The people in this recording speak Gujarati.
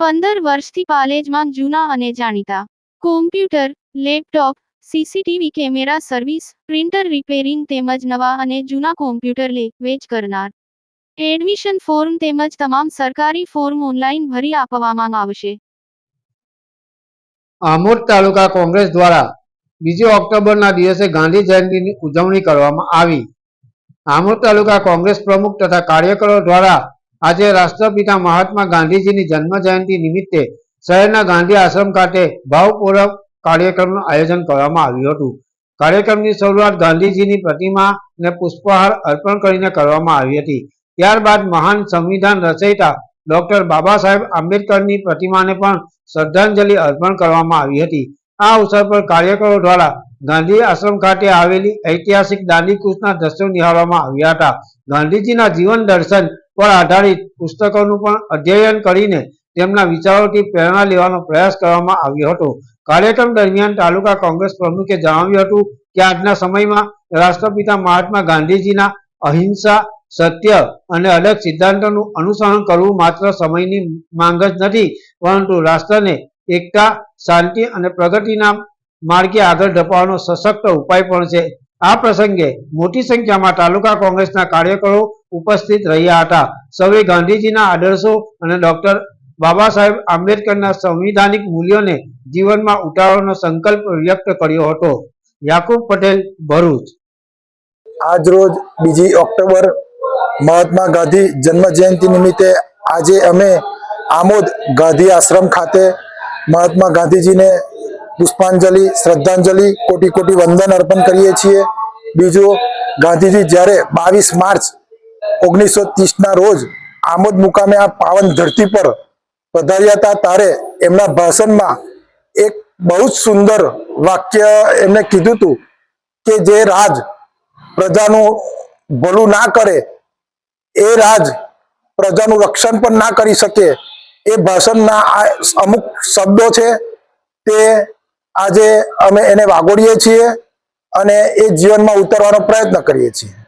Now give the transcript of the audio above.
પંદર વર્ષથી પાલેજમાં જૂના અને જાણીતા. Computer laptop CCTV camera service printer repairing તેમજ નવા અને જૂના કોમ્પ્યુટર લે, વેચ કરનાર. એડમિશન ફોર્મ તેમજ તમામ સરકારી ફોર્મ ઓનલાઈન ભરી આપવામાં આવશે. આમોદ તાલુકા કોંગ્રેસ દ્વારા બીજી ઓક્ટોબરના દિવસે ગાંધી જયંતિની ઉજવણી કરવામાં આવી. આમોદ તાલુકા કોંગ્રેસ પ્રમુખ તથા કાર્યકરો દ્વારા આજે રાષ્ટ્રપિતા મહાત્મા ગાંધીજીની જન્મ જયંતિ નિમિત્તે શહેરના ગાંધી આશ્રમ ખાતે ભાવપૂર્વક કાર્યક્રમનું આયોજન કરવામાં આવ્યું હતું. કાર્યક્રમની શરૂઆત ગાંધીજીની પ્રતિમાને પુષ્પહાર અર્પણ કરીને કરવામાં આવી હતી. ત્યારબાદ મહાન સંવિધાન રચયિતા ડોક્ટર બાબા સાહેબ આંબેડકરની પ્રતિમાને પણ શ્રદ્ધાંજલિ અર્પણ કરવામાં આવી હતી. આ અવસર પર કાર્યકરો દ્વારા ગાંધી આશ્રમ ખાતે આવેલી ઐતિહાસિક દાંડી કૂચના દ્રશ્યો નિહાળવામાં આવ્યા હતા. ગાંધીજીના જીવન દર્શન પર આધારિત પુસ્તકોનું પણ અધ્યયન કરીને તેમના વિચારોથી પ્રેરણા લેવાનો પ્રયાસ કરવામાં આવ્યો હતો. કાર્યક્રમ દરમિયાન તાલુકા કોંગ્રેસ પ્રમુખે જણાવ્યું હતું કે આજના સમયમાં રાષ્ટ્રપિતા મહાત્મા ગાંધીજીના અહિંસા, સત્ય અને અલગ સિદ્ધાંતોનું અનુસરણ કરવું માત્ર સમયની માંગ જ નથી, પરંતુ રાષ્ટ્રને એકતા, શાંતિ અને પ્રગતિના માર્ગે આગળ ધપાવવાનો સશક્ત ઉપાય પણ છે. આ પ્રસંગે મોટી સંખ્યામાં તાલુકા કોંગ્રેસના કાર્યકરો ઉપસ્થિત રહ્યા હતા. સૌએ ગાંધીજીના આદર્શો અને ડોક્ટર બાબા સાહેબ આંબેડકરના સંવિધાનિક મૂલ્યોને જીવનમાં ઉતારવાનો સંકલ્પ વ્યક્ત કર્યો હતો. યાકુબ પટેલ, ભરૂચ. આજ રોજ બીજી ઓક્ટોબર મહાત્મા ગાંધી જન્મ જયંતિ નિમિત્તે આજે અમે આમોદ ગાંધી આશ્રમ ખાતે મહાત્મા ગાંધીજીને પુષ્પાંજલિ, શ્રદ્ધાંજલિ, કોટી કોટી વંદન અર્પણ કરીએ છીએ. બીજું, ગાંધીજી જ્યારે બાવીસ માર્ચ ઓગણીસો ત્રીસના રોજ આમોદ મુકામે આ પાવન ધરતી પર પધાર્યા હતા, ત્યારે એમના ભાષણમાં એક બહુ જ સુંદર વાક્ય એમણે કીધું હતું કે જે રાજ પ્રજાનું ભલું ના કરે, એ રાજ પ્રજાનું રક્ષણ પણ ના કરી શકે. એ ભાષણના આ અમુક શબ્દો છે તે આજે અમે એને વાગોડીએ છીએ અને એ જીવનમાં ઉતારવાનો પ્રયત્ન કરીએ છીએ.